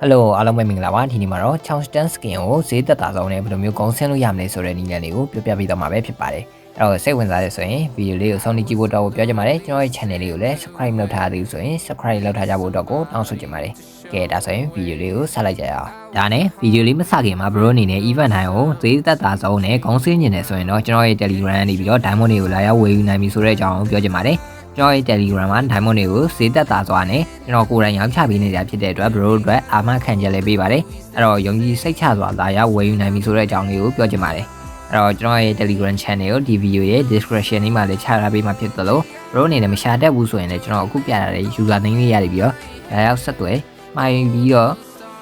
ဟယ်လိုအားလုံးပဲမင်္ဂလာပါဒီနေ့မှာတော့ Chowston skin ကိုဈေးသက်သာဆုံးနဲ့ဘယ်လိုမျိုးကောင်းဆင်းလို့ရမလဲဆိုတဲ့နည်းလမ်းလေးကိုပြောပြပေးတော့မှာပဲဖြစ်ပါတယ်အဲ့တော့စိတ်ဝင်စားရဆိုရင်ဗီဒီယိုလေးကိုဆုံးဖြတ်ကြည့်ဖို့တော့ပြောချင်ပါတယ်ကျွန်တော်ရဲ့ channel လေးကိုလည်း subscribe လုပ်ထားသေးဘူးဆိုရင် subscribe လုပ်ထားကြဖို့တော့ကိုတောင်းဆိုချင်ပါတယ်ကဲဒါဆိုရင်ဗီဒီယိုလေးကိုဆက်လိုက်ကြရအောင်ဒါနဲ့ဗီဒီယိုလေးမစခင်မှာ bro အနေနဲ့ event တိုင်းကိုဈေးသက်သာဆုံးနဲ့ကောင်းဆင်းနေတယ်ဆိုရင်တော့ကျွန်တော်ရဲ့ Telegram နေပြီးတော့ diamond တွေကိုလာရောက်ဝယ်ယူနိုင်ပြီဆိုတဲ့အကြောင်းကိုပြောချင်ပါတယ် ကျွန်တော်ရဲ့ Telegram မှာ Diamond တွေကိုဈေးသက်သာစွာနဲ့ကျွန်တော်ကိုယ်တိုင်ရောင်းချပေးနေကြဖြစ်တဲ့အတွက် bro အတွက်အာမခံချက်လေးပေးပါတယ်အဲ့တော့ယုံကြည်စိတ်ချစွာလာရောက်ဝယ်ယူနိုင်ပြီဆိုတဲ့အကြောင်းလေးကိုပြောချင်ပါတယ်အဲ့တော့ကျွန်တော်ရဲ့ Telegram channel ကိုဒီ video ရဲ့ description လေးမှာလည်းချထားပေးမှာဖြစ်သလို bro အနေနဲ့မရှာတတ်ဘူးဆိုရင်လည်းကျွန်တော်အခုပြထားတဲ့ user name လေးရပြီးတော့လာရောက်ဆက်သွယ်မှာပြီးတော့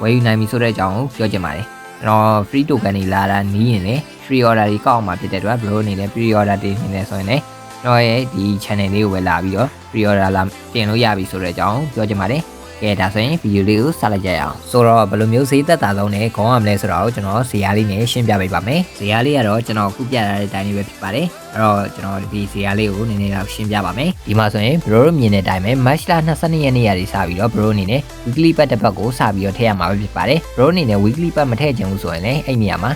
ဝယ်ယူနိုင်ပြီဆိုတဲ့အကြောင်းကိုပြောချင်ပါတယ်ကျွန်တော် free token တွေလာတာနီးရင်လည်း free order တွေကောက်အောင်မှာဖြစ်တဲ့အတွက် bro အနေနဲ့ pre order တင်နေတယ်ဆိုရင်လည်း ကျွန်တော်ရဲ့ဒီ channel လေးကိုပဲလာပြီးတော့ pre order လာတင်လို့ရပြီဆိုတဲ့အကြောင်းပြောချင်ပါတယ်ကဲဒါဆိုရင်ဗီဒီယိုလေးကိုစလိုက်ကြရအောင်ဆိုတော့ဘယ်လိုမျိုးဈေးသက်သာဆုံးနဲ့ခေါင်းရမလဲဆိုတော့ကျွန်တော်ဇေယျလေးနဲ့ရှင်းပြပေးပါမယ်ဇေယျလေးကတော့ကျွန်တော်ခုပြထားတဲ့အတိုင်းလေးပဲဖြစ်ပါတယ်အဲ့တော့ကျွန်တော်ဒီဇေယျလေးကိုနည်းနည်းတော့ရှင်းပြပါမယ်ဒီမှာဆိုရင် bro တို့မြင်တဲ့အတိုင်းပဲ match လ22ရက်နေ့ရာဒီစပြီးတော့ bro အနေနဲ့ weekly pad တစ်ပတ်ကိုစပြီးတော့ထည့်ရမှာပဲဖြစ်ပါတယ် bro အနေနဲ့ weekly pad မထည့်ချင်ဘူးဆိုရင်လည်းအဲ့နေရာမှာ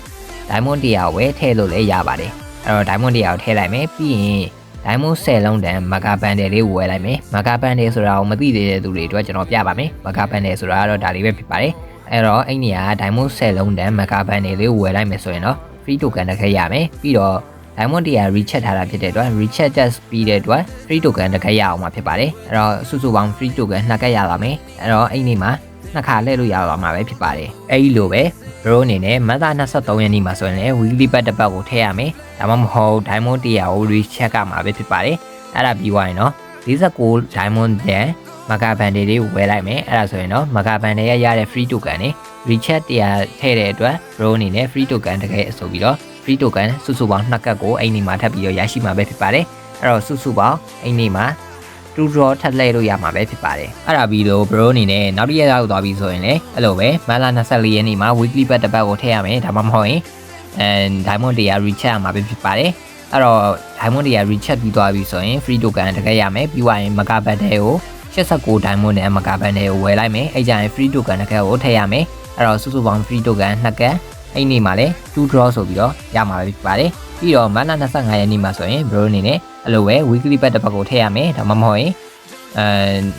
diamond 100ကိုပဲထည့်လို့လည်းရပါတယ်အဲ့တော့ diamond 100ကိုထည့်လိုက်မယ်ပြီးရင် diamond 10လုံးတန်မကာပန်တယ်လေးဝယ်လိုက်မယ်မကာပန်တယ်ဆိုတာကိုမသိသေးတဲ့သူတွေအတွက်ကျွန်တော်ပြပါမယ်မကာပန်တယ်ဆိုတာကတော့ဒါလေးပဲဖြစ်ပါတယ်အဲ့တော့အဲ့နေရာ diamond 10လုံးတန်မကာပန်တယ်လေးဝယ်လိုက်မယ်ဆိုရင်တော့ free token တစ်ခဲရမယ်ပြီးတော့ diamond တရား recheck ထားတာဖြစ်တဲ့အတွက် recheck test ပြီးတဲ့အတွက် free token တစ်ခဲရအောင်မှာဖြစ်ပါတယ်အဲ့တော့စုစုပေါင်း free token နှစ်ကက်ရပါမယ်အဲ့တော့အဲ့ဒီမှာနှစ်ခါလဲလို့ရပါမှာပဲဖြစ်ပါတယ်အဲ့ဒီလိုပဲ bro အနေနဲ့မတ်သား23ရက်နေ့မှာဆိုရင်လည်း weekly bet တစ်ပတ်ကိုထည့်ရမယ်ဒါမှမဟုတ် diamond 100ကို recheck ကမှာပဲဖြစ်ပါတယ်အဲ့ဒါပြီးသွားရင်တော့49 diamond တဲ့မကာဘန်တွေလေးဝယ်လိုက်မယ်အဲ့ဒါဆိုရင်တော့မကာဘန်တွေရရတဲ့ free token တွေ recheck တရားထည့်တဲ့အတွက် bro အနေနဲ့ free token တကယ်ဆိုပြီးတော့ free token စုစုပေါင်းနှစ်ကတ်ကိုအဲ့ဒီမှာထပ်ပြီးတော့ရရှိမှာပဲဖြစ်ပါတယ်အဲ့တော့စုစုပေါင်းအဲ့ဒီမှာ 2 draw ထပ်လှည့်လို့ရမှာပဲဖြစ်ပါတယ်အဲ့ဒါပြီးတော့ bro အနေနဲ့နောက်တစ်ရက်ရောက်သွားပြီဆိုရင်လည်းအဲ့လိုပဲမန်လာ24ရက်နေ့မှာ weekly bet တစ်ပတ်ကိုထည့်ရမယ်ဒါမှမဟုတ်ရင် and diamond တရား recheck မှာပဲဖြစ်ပါတယ်အဲ့တော့ diamond တရား recheck ပြီးသွားပြီဆိုရင် free token တကယ်ရမယ်ပြီးသွားရင်မကာဘတ်တဲ့ကို89 diamond နဲ့မကာဘတ်တဲ့ကိုဝယ်လိုက်မယ်အဲ့ကြရင် free token တကယ်ကိုထည့်ရမယ်အဲ့တော့စုစုပေါင်း free token နှစ်ကတ်အဲ့ဒီနေ့မှာလည်း2 draw ဆိုပြီးတော့ရမှာပဲဖြစ်ပါတယ်ပြီးတော့မန်လာ25ရက်နေ့မှာဆိုရင် bro အနေနဲ့ အဲ့လိုပဲ weekly bet တစ်ပတ်ကိုထည့်ရမယ်ဒါမှမဟုတ်ရင်အဲ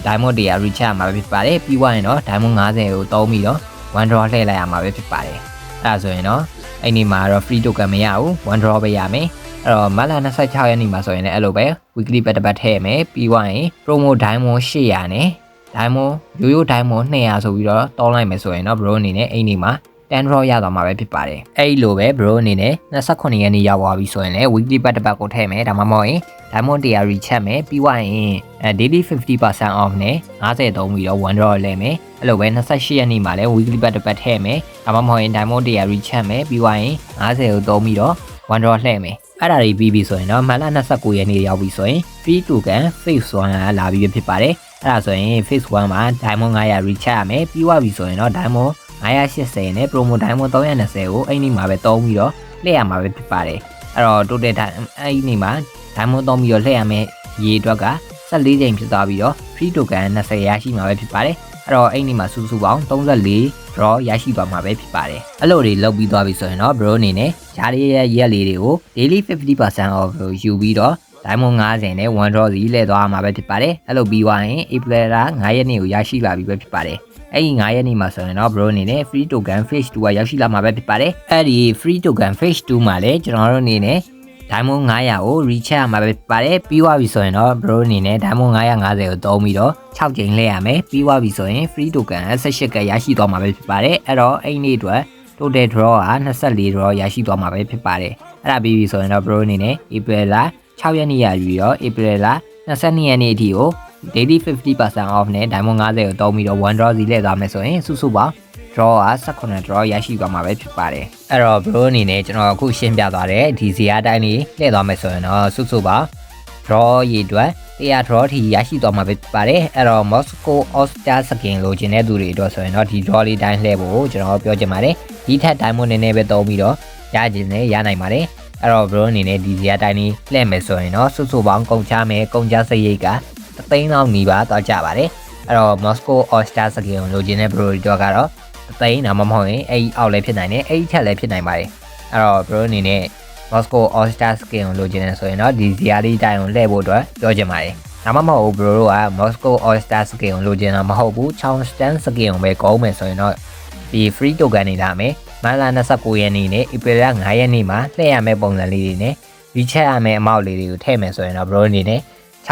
diamond တရား recharge မှာပဲဖြစ်ပါတယ်ပြီးသွားရင်တော့ diamond 50ကိုသုံးပြီးတော့ one draw လှည့်လိုက်ရမှာပဲဖြစ်ပါတယ်အဲ့ဒါဆိုရင်တော့အဲ့ဒီမှာတော့ free token မရဘူး one draw ပဲရမယ်အဲ့တော့မလာ26ရက်နေ့မှာဆိုရင်လည်းအဲ့လိုပဲ weekly bet တစ်ပတ်ထည့်ရမယ်ပြီးသွားရင် promo diamond 800နဲ့ diamond ရိုးရိုး diamond 200ဆိုပြီးတော့တောင်းလိုက်မယ်ဆိုရင်တော့ bro အနေနဲ့အဲ့ဒီမှာ 10 draw ရသွားမှာပဲဖြစ်ပါတယ်။အဲ့ဒီလိုပဲ bro အနေနဲ့28ရက်နေ့ရောက်သွားပြီဆိုရင်လည်း weekly bet တစ်ပတ်ကိုထည့်မယ်ဒါမှမဟုတ်ရင် diamond 100 recheck မယ်ပြီးသွားရင်အဲ daily 50% off နဲ့50သုံးပြီးတော့1 draw လဲမယ်။အဲ့လိုပဲ28ရက်နေ့မှာလည်း weekly bet တစ်ပတ်ထည့်မယ်ဒါမှမဟုတ်ရင် diamond 100 recheck မယ်ပြီးသွားရင်50ကိုသုံးပြီးတော့1 draw လှည့်မယ်။အဲ့ဒါတွေပြီးပြီဆိုရင်တော့မန်လ29ရက်နေ့ရောက်ပြီဆိုရင် free token phase 1ကလာပြီးဖြစ်ပါတယ်။အဲ့ဒါဆိုရင် phase 1မှာ diamond 900 recheck ရမယ်ပြီးသွားပြီဆိုရင်တော့ diamond 980နဲ့ promo diamond 320ကိုအဲ့ဒီမှာပဲသုံးပြီးတော့လှည့်ရမှာပဲဖြစ်ပါတယ်အဲ့တော့ total time အဲ့ဒီမှာ diamond သုံးပြီးတော့လှည့်ရမယ်ရေအတွက်က14ချိန်ဖြစ်သွားပြီးတော့ free token 20ရရှိမှာပဲဖြစ်ပါတယ်အဲ့တော့အဲ့ဒီမှာစုစုပေါင်း34 draw ရရှိသွားမှာပဲဖြစ်ပါတယ်အဲ့လိုတွေလောက်ပြီးသွားပြီဆိုရင်တော့ bro အနေနဲ့ဂျားလေးရဲ့ရက်လေးတွေကို daily 50% off ကိုယူပြီးတော့ diamond 50နဲ့ one draw စီလဲသွားမှာပဲဖြစ်ပါတယ်အဲ့လိုပြီးသွားရင် April 9ရက်နေ့ကိုရရှိလာပြီပဲဖြစ်ပါတယ် အဲ့ဒီ9ရက်နေ့မှာဆိုရင်တော့ bro အနေနဲ့ free token phase 2ကရောက်ရှိလာမှာပဲဖြစ်ပါတယ်အဲ့ဒီ free token phase 2မှာလည်းကျွန်တော်တို့အနေနဲ့ diamond 900ကို recheck ရမှာပဲဖြစ်ပါတယ်ပြီးသွားပြီဆိုရင်တော့ bro အနေနဲ့ diamond 950ကိုသုံးပြီးတော့6ချိန်လှည့်ရမယ်ပြီးသွားပြီဆိုရင် free token 18ကရရှိသွားမှာပဲဖြစ်ပါတယ်အဲ့တော့အဲ့ဒီနေ့အတွက် total draw က24 draw ရရှိသွားမှာပဲဖြစ်ပါတယ်အဲ့ဒါပြီးပြီဆိုရင်တော့ bro အနေနဲ့ April လ6ရက်နေ့ရပြီးတော့ April လ22ရက်နေ့အထိကို daily 50% off နဲ့ diamond 50ကိုတောင်းပြီးတော့ one draw စီလဲသွားမယ်ဆိုရင်စုစုပေါင်း draw က18 draw ရရှိသွားမှာပဲဖြစ်ပါတယ်အဲ့တော့ bro အနေနဲ့ကျွန်တော်အခုရှင်းပြသွားတဲ့ဒီဇီယာတိုင်းလေးလှည့်သွားမယ်ဆိုရင်တော့စုစုပေါင်း draw ရေအတွက်တရား draw ထိရရှိသွားမှာပဲဖြစ်ပါတယ်အဲ့တော့ Moscow All-Star Skin လိုချင်တဲ့သူတွေအတွက်ဆိုရင်တော့ဒီ draw လေးတိုင်းလှည့်ဖို့ကျွန်တော်ပြောချင်ပါတယ်ဒီထက် diamond နည်းနည်းပဲသုံးပြီးတော့ရချင်တယ်ရနိုင်ပါတယ်အဲ့တော့ bro အနေနဲ့ဒီဇီယာတိုင်းလေးလှည့်မယ်ဆိုရင်တော့စုစုပေါင်းကုန်ချမယ်ကုန်ချစရိတ်က 3သိန်းလောက်နီးပါးသွားကြပါတယ်အဲ့တော့ Moscow All Star စကေကိုလိုချင်တဲ့ bro တွေတော့ကတော့တသိန်းဒါမှမဟုတ်ရင်အဲ့ဒီအောက်လည်းဖြစ်နိုင်တယ်အဲ့ဒီထက်လည်းဖြစ်နိုင်ပါတယ်အဲ့တော့ bro အနေနဲ့ Moscow All Star Skin ကိုလိုချင်တယ်ဆိုရင်တော့ဒီဇီယာလေးတိုင်းကိုလှည့်ဖို့အတွက်ပြောချင်ပါတယ်ဒါမှမဟုတ် bro တို့က Moscow All Star Skin ကိုလိုချင်တာမဟုတ်ဘူး Chongstand Skin ကိုပဲကောင်းမယ်ဆိုရင်တော့ဒီ free token နေလာမယ်မန်လာ29ရက်နေ့နဲ့ April 9ရက်နေ့မှာလှည့်ရမယ့်ပုံစံလေးတွေနဲ့ WeChat ရမယ့်အမောက်လေးတွေကိုထည့်မယ်ဆိုရင်တော့ bro အနေနဲ့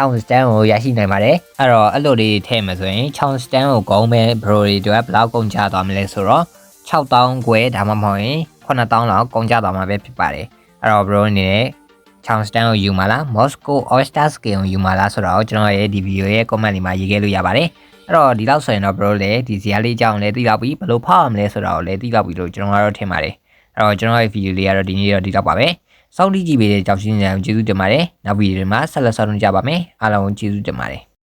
ချောင်းစတန်ကိုရရှိနိုင်ပါတယ်အဲ့တော့အဲ့လိုလေးထည့်မယ်ဆိုရင်ချောင်းစတန်ကိုကောင်းမဲ့ bro တွေအတွက်ဘယ်လောက်ကုန်ကျသွားမလဲဆိုတော့6000ကျွဲဒါမှမဟုတ်ရင်9000လောက်ကုန်ကျသွားမှာပဲဖြစ်ပါတယ်အဲ့တော့ bro အနေနဲ့ချောင်းစတန်ကိုယူမှာလား Moscow All Star Skin ကိုယူမှာလားဆိုတော့ကျွန်တော်ရဲ့ဒီ video ရဲ့ comment လေးမှာရေးခဲ့လို့ရပါတယ်အဲ့တော့ဒီလောက်ဆိုရင်တော့ bro လည်းဒီဇာတ်လေးအကြောင်းလည်းသိတော့ပြီဘယ်လိုဖောက်ရမလဲဆိုတော့လည်းသိတော့ပြီလို့ကျွန်တော်ကတော့ထင်ပါတယ်အဲ့တော့ကျွန်တော်ရဲ့ video လေးကတော့ဒီနေ့တော့ဒီလောက်ပါပဲ စောင့်ကြည့်ကြည့်ပေးတဲ့ကြောက်ရှင်းကြအောင်ကျေးဇူးတင်ပါတယ်နောက်ဗီဒီယိုတွေမှာဆက်လက်ဆောင်ကြပါမယ်အားလုံးကျေးဇူးတင်ပါတယ်